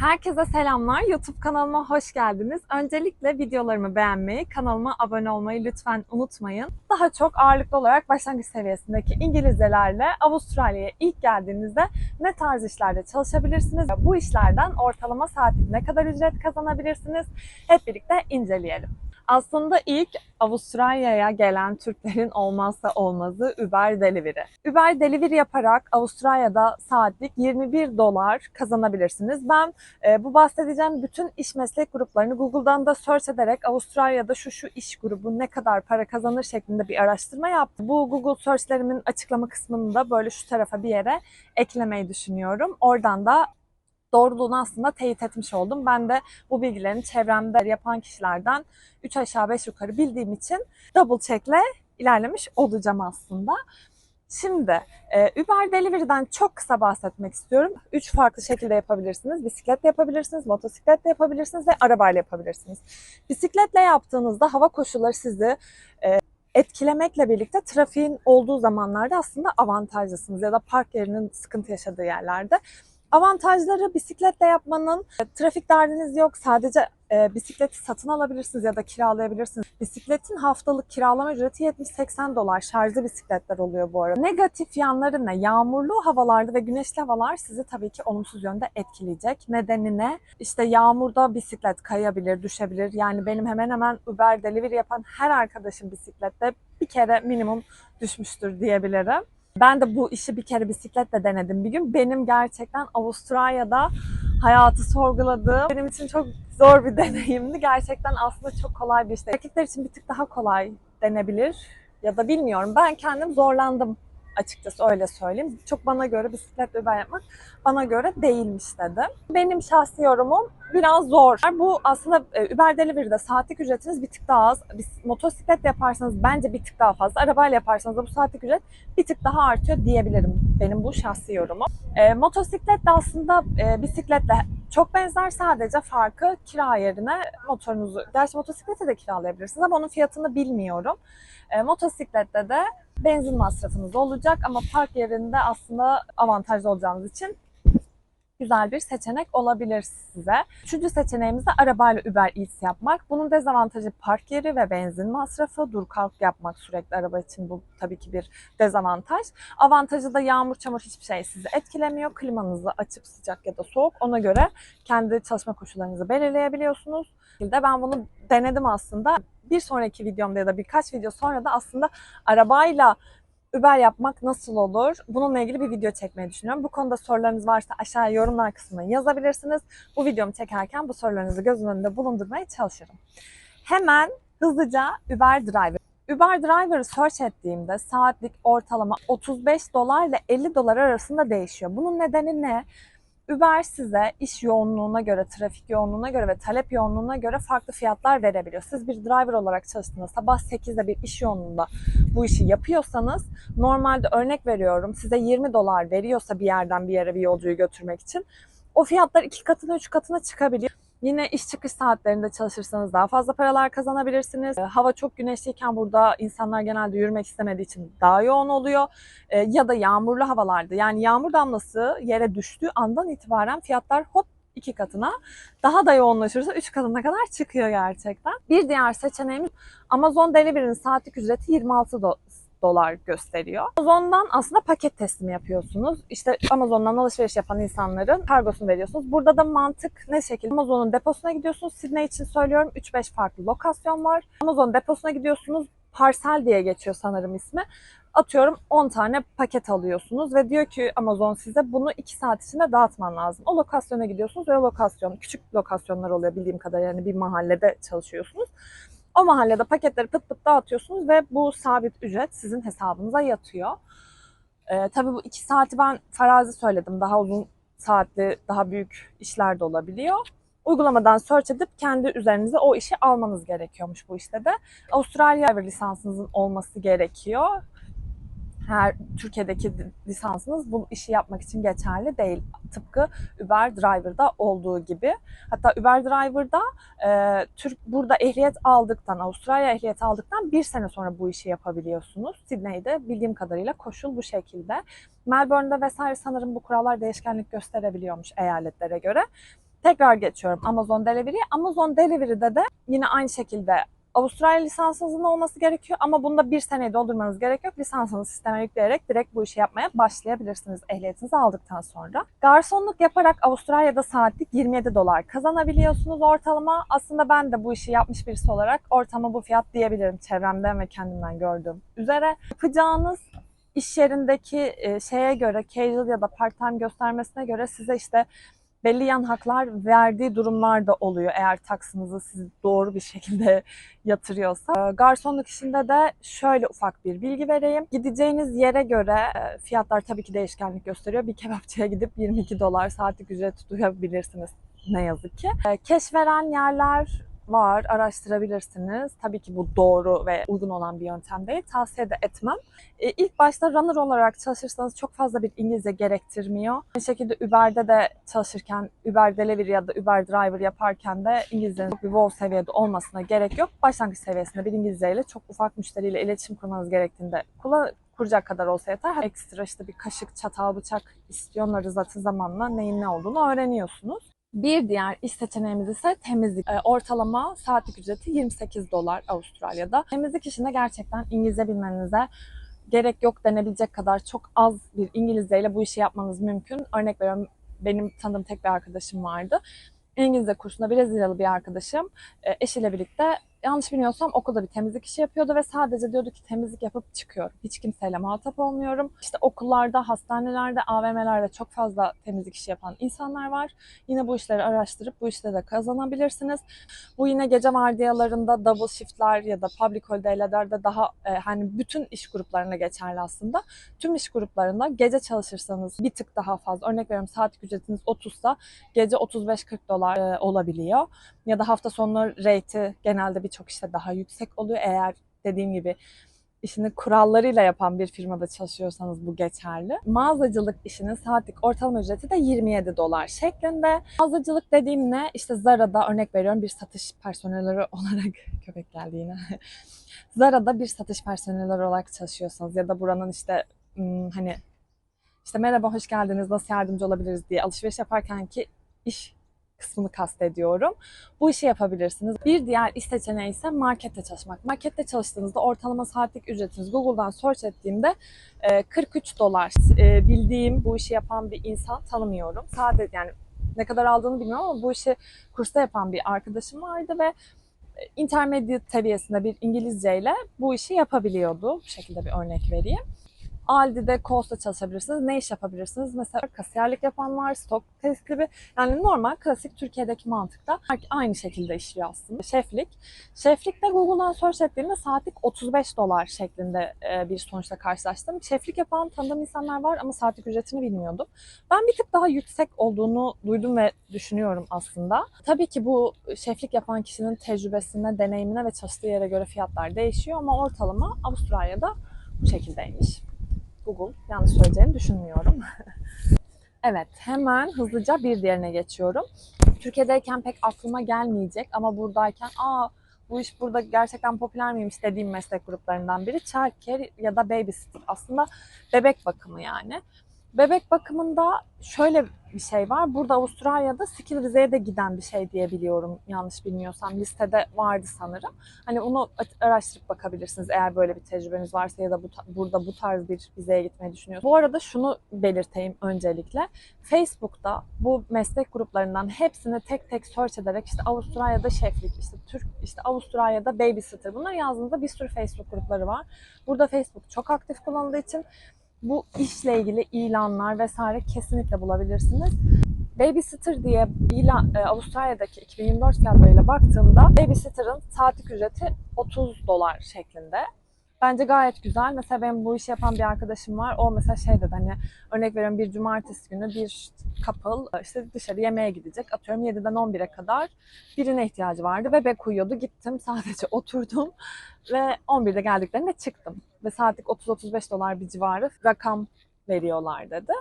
Herkese selamlar. YouTube kanalıma hoş geldiniz. Öncelikle videolarımı beğenmeyi, kanalıma abone olmayı lütfen unutmayın. Daha çok ağırlıklı olarak başlangıç seviyesindeki İngilizcelerle Avustralya'ya ilk geldiğinizde ne tarz işlerde çalışabilirsiniz? Bu işlerden ortalama saatlik ne kadar ücret kazanabilirsiniz? Hep birlikte inceleyelim. Aslında ilk Avustralya'ya gelen Türklerin olmazsa olmazı Uber Delivery. Uber Delivery yaparak Avustralya'da saatlik 21 dolar kazanabilirsiniz. Ben e, bu bahsedeceğim bütün iş meslek gruplarını Google'dan da search ederek Avustralya'da şu şu iş grubu ne kadar para kazanır şeklinde bir araştırma yaptım. Bu Google searchlerimin açıklama kısmını da böyle şu tarafa bir yere eklemeyi düşünüyorum. Oradan da doğruluğunu aslında teyit etmiş oldum. Ben de bu bilgilerin çevremde yapan kişilerden 3 aşağı 5 yukarı bildiğim için double check'le ilerlemiş olacağım aslında. Şimdi e, Uber Delivery'den çok kısa bahsetmek istiyorum. Üç farklı şekilde yapabilirsiniz. Bisikletle yapabilirsiniz, motosikletle yapabilirsiniz ve arabayla yapabilirsiniz. Bisikletle yaptığınızda hava koşulları sizi e, etkilemekle birlikte trafiğin olduğu zamanlarda aslında avantajlısınız ya da park yerinin sıkıntı yaşadığı yerlerde. Avantajları bisikletle yapmanın e, trafik derdiniz yok. Sadece e, bisikleti satın alabilirsiniz ya da kiralayabilirsiniz. Bisikletin haftalık kiralama ücreti 70-80 dolar. Şarjlı bisikletler oluyor bu arada. Negatif yanları ne? Yağmurlu havalarda ve güneşli havalar sizi tabii ki olumsuz yönde etkileyecek. Nedeni ne? İşte yağmurda bisiklet kayabilir, düşebilir. Yani benim hemen hemen Uber Delivery yapan her arkadaşım bisiklette bir kere minimum düşmüştür diyebilirim. Ben de bu işi bir kere bisikletle denedim bir gün. Benim gerçekten Avustralya'da hayatı sorguladığım, benim için çok zor bir deneyimdi. Gerçekten aslında çok kolay bir işte. Erkekler için bir tık daha kolay denebilir ya da bilmiyorum. Ben kendim zorlandım açıkçası öyle söyleyeyim. Çok bana göre bisiklet Uber yapmak bana göre değilmiş dedim. Benim şahsi yorumum biraz zor. Bu aslında e, Uber Delivery'de saatlik ücretiniz bir tık daha az. Motosiklet yaparsanız bence bir tık daha fazla. Arabayla yaparsanız da bu saatlik ücret bir tık daha artıyor diyebilirim. Benim bu şahsi yorumum. E, motosiklet de aslında e, bisikletle çok benzer sadece farkı kira yerine motorunuzu, gerçi motosiklete de kiralayabilirsiniz ama onun fiyatını bilmiyorum. E, motosiklette de benzin masrafınız olacak ama park yerinde aslında avantajlı olacağınız için güzel bir seçenek olabilir size. Üçüncü seçeneğimiz de arabayla Uber Eats yapmak. Bunun dezavantajı park yeri ve benzin masrafı. Dur kalk yapmak sürekli araba için bu tabii ki bir dezavantaj. Avantajı da yağmur çamur hiçbir şey sizi etkilemiyor. Klimanızı açıp sıcak ya da soğuk ona göre kendi çalışma koşullarınızı belirleyebiliyorsunuz. Ben bunu denedim aslında. Bir sonraki videomda ya da birkaç video sonra da aslında arabayla Uber yapmak nasıl olur? Bununla ilgili bir video çekmeyi düşünüyorum. Bu konuda sorularınız varsa aşağıya yorumlar kısmına yazabilirsiniz. Bu videomu çekerken bu sorularınızı gözüm önünde bulundurmaya çalışırım. Hemen hızlıca Uber Driver. Uber Driver'ı search ettiğimde saatlik ortalama 35 dolar ile 50 dolar arasında değişiyor. Bunun nedeni ne? Uber size iş yoğunluğuna göre, trafik yoğunluğuna göre ve talep yoğunluğuna göre farklı fiyatlar verebiliyor. Siz bir driver olarak çalıştığınızda sabah 8'de bir iş yoğunluğunda bu işi yapıyorsanız normalde örnek veriyorum size 20 dolar veriyorsa bir yerden bir yere bir yolcuyu götürmek için o fiyatlar iki katına üç katına çıkabiliyor. Yine iş çıkış saatlerinde çalışırsanız daha fazla paralar kazanabilirsiniz. Ee, hava çok güneşliyken burada insanlar genelde yürümek istemediği için daha yoğun oluyor. Ee, ya da yağmurlu havalarda yani yağmur damlası yere düştüğü andan itibaren fiyatlar hop iki katına daha da yoğunlaşırsa üç katına kadar çıkıyor gerçekten. Bir diğer seçeneğimiz Amazon Delivery'nin saatlik ücreti 26 dolar gösteriyor. Amazon'dan aslında paket teslimi yapıyorsunuz. İşte Amazon'dan alışveriş yapan insanların kargosunu veriyorsunuz. Burada da mantık ne şekilde? Amazon'un deposuna gidiyorsunuz. Sydney için söylüyorum 3-5 farklı lokasyon var. Amazon deposuna gidiyorsunuz. Parsel diye geçiyor sanırım ismi atıyorum 10 tane paket alıyorsunuz ve diyor ki Amazon size bunu 2 saat içinde dağıtman lazım. O lokasyona gidiyorsunuz ve o lokasyon, küçük lokasyonlar oluyor bildiğim kadarıyla yani bir mahallede çalışıyorsunuz. O mahallede paketleri pıt pıt dağıtıyorsunuz ve bu sabit ücret sizin hesabınıza yatıyor. Ee, tabii bu iki saati ben farazi söyledim. Daha uzun saatli, daha büyük işler de olabiliyor. Uygulamadan search edip kendi üzerinize o işi almanız gerekiyormuş bu işte de. Avustralya lisansınızın olması gerekiyor her Türkiye'deki lisansınız bu işi yapmak için geçerli değil. Tıpkı Uber Driver'da olduğu gibi. Hatta Uber Driver'da e, Türk burada ehliyet aldıktan, Avustralya ehliyet aldıktan bir sene sonra bu işi yapabiliyorsunuz. Sydney'de bildiğim kadarıyla koşul bu şekilde. Melbourne'de vesaire sanırım bu kurallar değişkenlik gösterebiliyormuş eyaletlere göre. Tekrar geçiyorum Amazon Delivery'ye. Amazon Delivery'de de yine aynı şekilde Avustralya lisansınızın olması gerekiyor ama bunda bir seneyi doldurmanız gerek yok. Lisansınızı sisteme yükleyerek direkt bu işi yapmaya başlayabilirsiniz ehliyetinizi aldıktan sonra. Garsonluk yaparak Avustralya'da saatlik 27 dolar kazanabiliyorsunuz ortalama. Aslında ben de bu işi yapmış birisi olarak ortama bu fiyat diyebilirim çevremden ve kendimden gördüğüm üzere. Yapacağınız iş yerindeki şeye göre, casual ya da part-time göstermesine göre size işte belli yan haklar verdiği durumlar da oluyor eğer taksınızı siz doğru bir şekilde yatırıyorsa. Ee, Garsonluk işinde de şöyle ufak bir bilgi vereyim. Gideceğiniz yere göre e, fiyatlar tabii ki değişkenlik gösteriyor. Bir kebapçıya gidip 22 dolar saatlik ücret duyabilirsiniz ne yazık ki. Ee, Keşferen yerler var, araştırabilirsiniz. Tabii ki bu doğru ve uygun olan bir yöntem değil. Tavsiye de etmem. E, İlk başta runner olarak çalışırsanız çok fazla bir İngilizce gerektirmiyor. Aynı şekilde Uber'de de çalışırken, Uber Delivery ya da Uber Driver yaparken de İngilizcenin bir wow seviyede olmasına gerek yok. Başlangıç seviyesinde bir İngilizceyle çok ufak müşteriyle iletişim kurmanız gerektiğinde kullan kuracak kadar olsa yeter. Ekstra işte bir kaşık, çatal, bıçak istiyor. Onları zaten zamanla neyin ne olduğunu öğreniyorsunuz. Bir diğer iş seçeneğimiz ise temizlik. Ee, ortalama saatlik ücreti 28 dolar Avustralya'da. Temizlik işinde gerçekten İngilizce bilmenize gerek yok denebilecek kadar çok az bir İngilizceyle bu işi yapmanız mümkün. Örnek veriyorum benim tanıdığım tek bir arkadaşım vardı. İngilizce kursunda Brezilyalı bir arkadaşım e, eşiyle birlikte yanlış bilmiyorsam okulda bir temizlik işi yapıyordu ve sadece diyordu ki temizlik yapıp çıkıyorum. Hiç kimseyle muhatap olmuyorum. İşte okullarda, hastanelerde, AVM'lerde çok fazla temizlik işi yapan insanlar var. Yine bu işleri araştırıp bu işte de kazanabilirsiniz. Bu yine gece vardiyalarında double shiftler ya da public holiday'lerde daha e, hani bütün iş gruplarına geçerli aslında. Tüm iş gruplarında gece çalışırsanız bir tık daha fazla. Örnek veriyorum saatlik ücretiniz 30 sa gece 35-40 dolar e, olabiliyor. Ya da hafta sonları rate'i genelde birçok işte daha yüksek oluyor. Eğer dediğim gibi işini kurallarıyla yapan bir firmada çalışıyorsanız bu geçerli. Mağazacılık işinin saatlik ortalama ücreti de 27 dolar şeklinde. Mağazacılık dediğim ne? İşte Zara'da örnek veriyorum bir satış personeli olarak köpek geldi yine. Zara'da bir satış personeli olarak çalışıyorsanız ya da buranın işte hmm, hani işte merhaba hoş geldiniz nasıl yardımcı olabiliriz diye alışveriş yaparken ki iş kısmını kastediyorum. Bu işi yapabilirsiniz. Bir diğer iş seçeneği ise markette çalışmak. Markette çalıştığınızda ortalama saatlik ücretiniz Google'dan search ettiğimde e, 43 dolar. E, Bildiğim bu işi yapan bir insan tanımıyorum. Sadece yani ne kadar aldığını bilmiyorum ama bu işi kursta yapan bir arkadaşım vardı ve e, intermediate seviyesinde bir İngilizceyle bu işi yapabiliyordu. Bu şekilde bir örnek vereyim. Aldi'de Coast'ta çalışabilirsiniz. Ne iş yapabilirsiniz? Mesela kasiyerlik yapan var, stok testleri. Yani normal klasik Türkiye'deki mantıkta aynı şekilde işliyor aslında. Şeflik. Şeflik de Google'dan search ettiğimde saatlik 35 dolar şeklinde e, bir sonuçla karşılaştım. Şeflik yapan tanıdığım insanlar var ama saatlik ücretini bilmiyordum. Ben bir tık daha yüksek olduğunu duydum ve düşünüyorum aslında. Tabii ki bu şeflik yapan kişinin tecrübesine, deneyimine ve çalıştığı yere göre fiyatlar değişiyor ama ortalama Avustralya'da bu şekildeymiş. Google yanlış söyleyeceğini düşünmüyorum. evet hemen hızlıca bir diğerine geçiyorum. Türkiye'deyken pek aklıma gelmeyecek ama buradayken aa bu iş burada gerçekten popüler miymiş dediğim meslek gruplarından biri childcare ya da babysitter. Aslında bebek bakımı yani. Bebek bakımında şöyle bir şey var. Burada Avustralya'da skill vizeye de giden bir şey diye biliyorum. Yanlış bilmiyorsam listede vardı sanırım. Hani onu araştırıp bakabilirsiniz eğer böyle bir tecrübeniz varsa ya da bu, burada bu tarz bir vizeye gitmeyi düşünüyorsanız. Bu arada şunu belirteyim öncelikle. Facebook'ta bu meslek gruplarından hepsini tek tek search ederek işte Avustralya'da şeflik, işte Türk, işte Avustralya'da babysitter bunları yazdığınızda bir sürü Facebook grupları var. Burada Facebook çok aktif kullanıldığı için bu işle ilgili ilanlar vesaire kesinlikle bulabilirsiniz. Babysitter diye ilan, e, Avustralya'daki 2024 fiyatlarıyla baktığımda babysitter'ın saatlik ücreti 30 dolar şeklinde. Bence gayet güzel. Mesela benim bu işi yapan bir arkadaşım var. O mesela şey dedi hani örnek veriyorum bir cumartesi günü bir couple işte dışarı yemeğe gidecek. Atıyorum 7'den 11'e kadar birine ihtiyacı vardı. Bebek uyuyordu. Gittim sadece oturdum ve 11'de geldiklerinde çıktım. Ve saatlik 30-35 dolar bir civarı rakam veriyorlar dedi.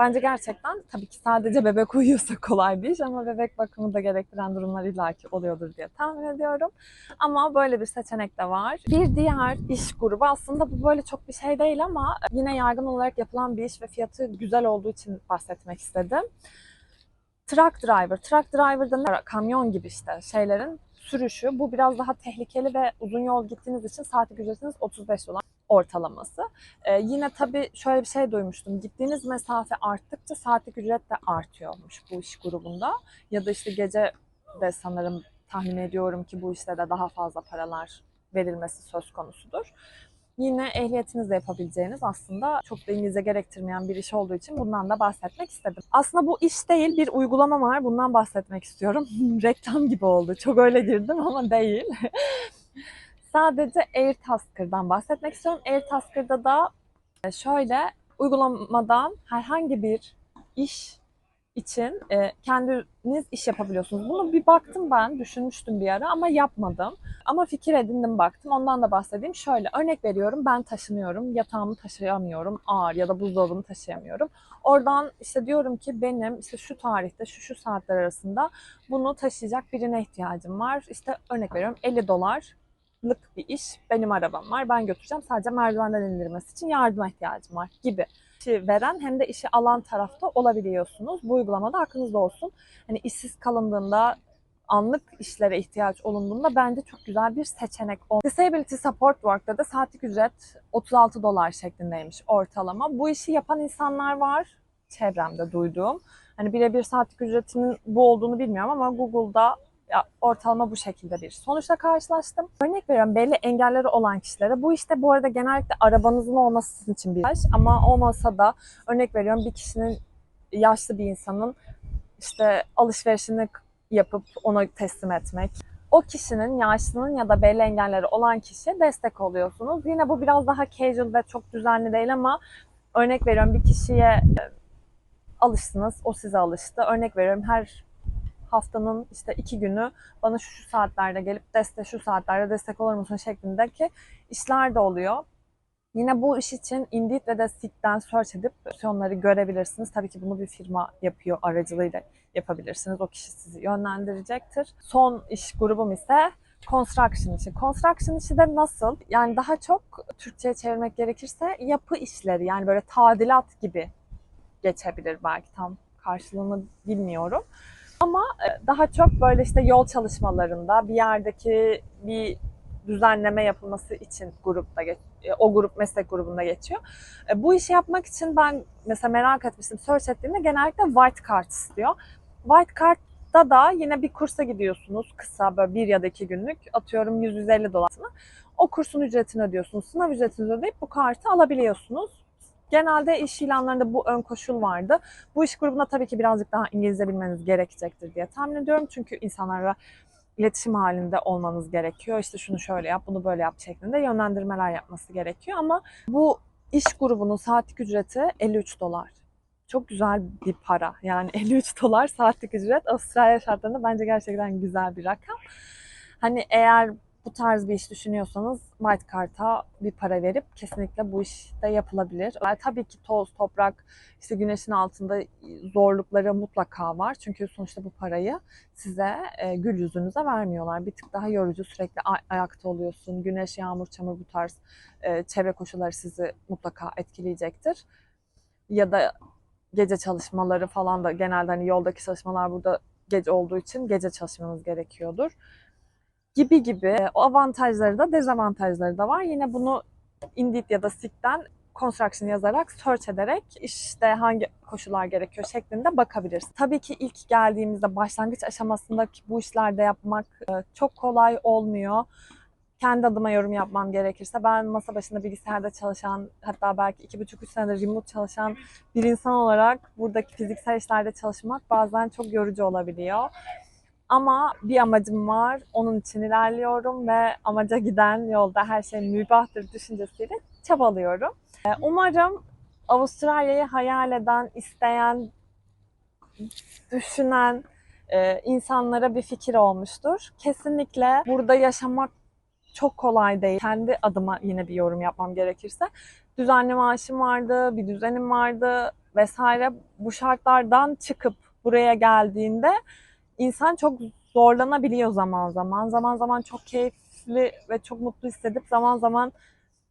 Bence gerçekten tabii ki sadece bebek uyuyorsa kolay bir iş ama bebek bakımı da gerektiren durumlar illaki oluyordur diye tahmin ediyorum. Ama böyle bir seçenek de var. Bir diğer iş grubu aslında bu böyle çok bir şey değil ama yine yaygın olarak yapılan bir iş ve fiyatı güzel olduğu için bahsetmek istedim. Truck driver. Truck driver'da ne? Kamyon gibi işte şeylerin sürüşü. Bu biraz daha tehlikeli ve uzun yol gittiğiniz için saatlik ücretiniz 35 dolar ortalaması. Ee, yine tabii şöyle bir şey duymuştum. Gittiğiniz mesafe arttıkça saatlik ücret de artıyormuş bu iş grubunda. Ya da işte gece de sanırım tahmin ediyorum ki bu işte de daha fazla paralar verilmesi söz konusudur. Yine ehliyetinizle yapabileceğiniz aslında çok da İngilizce gerektirmeyen bir iş olduğu için bundan da bahsetmek istedim. Aslında bu iş değil bir uygulama var bundan bahsetmek istiyorum. Reklam gibi oldu çok öyle girdim ama değil. Sadece Airtasker'dan bahsetmek istiyorum. Airtasker'da da şöyle uygulamadan herhangi bir iş için e, kendiniz iş yapabiliyorsunuz. Bunu bir baktım ben, düşünmüştüm bir ara ama yapmadım. Ama fikir edindim baktım. Ondan da bahsedeyim. Şöyle örnek veriyorum ben taşınıyorum. Yatağımı taşıyamıyorum ağır ya da buzdolabını taşıyamıyorum. Oradan işte diyorum ki benim işte şu tarihte şu şu saatler arasında bunu taşıyacak birine ihtiyacım var. İşte örnek veriyorum 50 dolarlık bir iş. Benim arabam var. Ben götüreceğim. Sadece merdivenden indirmesi için yardıma ihtiyacım var gibi işi veren hem de işi alan tarafta olabiliyorsunuz. Bu uygulamada aklınızda olsun. Hani işsiz kalındığında anlık işlere ihtiyaç olunduğunda bence çok güzel bir seçenek oldu. Disability Support Work'ta da saatlik ücret 36 dolar şeklindeymiş ortalama. Bu işi yapan insanlar var çevremde duyduğum. Hani birebir saatlik ücretinin bu olduğunu bilmiyorum ama Google'da ya ortalama bu şekilde bir sonuçla karşılaştım. Örnek veriyorum belli engelleri olan kişilere bu işte bu arada genellikle arabanızın olması sizin için bir iş ama olmasa da örnek veriyorum bir kişinin yaşlı bir insanın işte alışverişini yapıp ona teslim etmek. O kişinin, yaşlının ya da belli engelleri olan kişiye destek oluyorsunuz. Yine bu biraz daha casual ve çok düzenli değil ama örnek veriyorum bir kişiye e, alıştınız, o size alıştı. Örnek veriyorum her haftanın işte iki günü bana şu, şu saatlerde gelip destek şu saatlerde destek olur musun şeklindeki işler de oluyor. Yine bu iş için Indeed ve de Seek'ten search edip opsiyonları görebilirsiniz. Tabii ki bunu bir firma yapıyor aracılığıyla yapabilirsiniz. O kişi sizi yönlendirecektir. Son iş grubum ise construction işi. Construction işi de nasıl? Yani daha çok Türkçe'ye çevirmek gerekirse yapı işleri yani böyle tadilat gibi geçebilir belki tam karşılığını bilmiyorum. Ama e, daha çok böyle işte yol çalışmalarında bir yerdeki bir düzenleme yapılması için grupta geç, e, o grup meslek grubunda geçiyor. E, Bu işi yapmak için ben mesela merak etmiştim, search ettiğimde genellikle white card istiyor. White card'da da yine bir kursa gidiyorsunuz kısa böyle bir ya da iki günlük atıyorum 100-150 dolarını. O kursun ücretini ödüyorsunuz. Sınav ücretini ödeyip bu kartı alabiliyorsunuz. Genelde iş ilanlarında bu ön koşul vardı. Bu iş grubunda tabii ki birazcık daha İngilizce bilmeniz gerekecektir diye tahmin ediyorum. Çünkü insanlarla iletişim halinde olmanız gerekiyor. İşte şunu şöyle yap, bunu böyle yap şeklinde yönlendirmeler yapması gerekiyor. Ama bu iş grubunun saatlik ücreti 53 dolar. Çok güzel bir para. Yani 53 dolar saatlik ücret Avustralya şartlarında bence gerçekten güzel bir rakam. Hani eğer bu tarz bir iş düşünüyorsanız White Card'a bir para verip kesinlikle bu iş de yapılabilir. Yani tabii ki toz, toprak, işte güneşin altında zorlukları mutlaka var. Çünkü sonuçta bu parayı size e, gül yüzünüze vermiyorlar. Bir tık daha yorucu sürekli ay- ayakta oluyorsun. Güneş, yağmur, çamur bu tarz e, çevre koşulları sizi mutlaka etkileyecektir. Ya da gece çalışmaları falan da genelde hani yoldaki çalışmalar burada gece olduğu için gece çalışmanız gerekiyordur gibi gibi o avantajları da dezavantajları da var. Yine bunu Indeed ya da Seek'ten construction yazarak search ederek işte hangi koşullar gerekiyor şeklinde bakabiliriz. Tabii ki ilk geldiğimizde başlangıç aşamasındaki bu işlerde yapmak e, çok kolay olmuyor. Kendi adıma yorum yapmam gerekirse ben masa başında bilgisayarda çalışan hatta belki iki buçuk üç senedir remote çalışan bir insan olarak buradaki fiziksel işlerde çalışmak bazen çok yorucu olabiliyor. Ama bir amacım var. Onun için ilerliyorum ve amaca giden yolda her şey mübahtır düşüncesiyle çabalıyorum. Ee, Umarım Avustralya'yı hayal eden, isteyen, düşünen e, insanlara bir fikir olmuştur. Kesinlikle burada yaşamak çok kolay değil. Kendi adıma yine bir yorum yapmam gerekirse. Düzenli maaşım vardı, bir düzenim vardı vesaire. Bu şartlardan çıkıp buraya geldiğinde insan çok zorlanabiliyor zaman zaman. Zaman zaman çok keyifli ve çok mutlu hissedip zaman zaman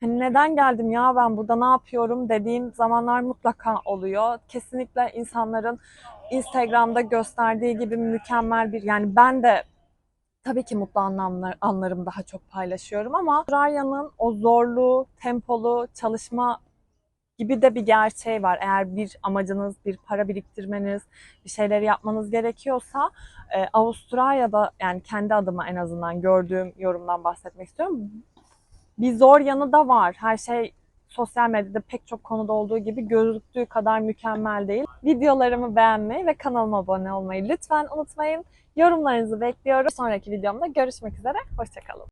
hani neden geldim ya ben burada ne yapıyorum dediğim zamanlar mutlaka oluyor. Kesinlikle insanların Instagram'da gösterdiği gibi mükemmel bir yani ben de tabii ki mutlu anlamlar, anlarımı daha çok paylaşıyorum ama Avustralya'nın o zorlu, tempolu çalışma gibi de bir gerçeği var. Eğer bir amacınız, bir para biriktirmeniz, bir şeyleri yapmanız gerekiyorsa e, Avustralya'da yani kendi adıma en azından gördüğüm yorumdan bahsetmek istiyorum. Bir zor yanı da var. Her şey sosyal medyada pek çok konuda olduğu gibi gözüktüğü kadar mükemmel değil. Videolarımı beğenmeyi ve kanalıma abone olmayı lütfen unutmayın. Yorumlarınızı bekliyorum. Sonraki videomda görüşmek üzere. Hoşçakalın.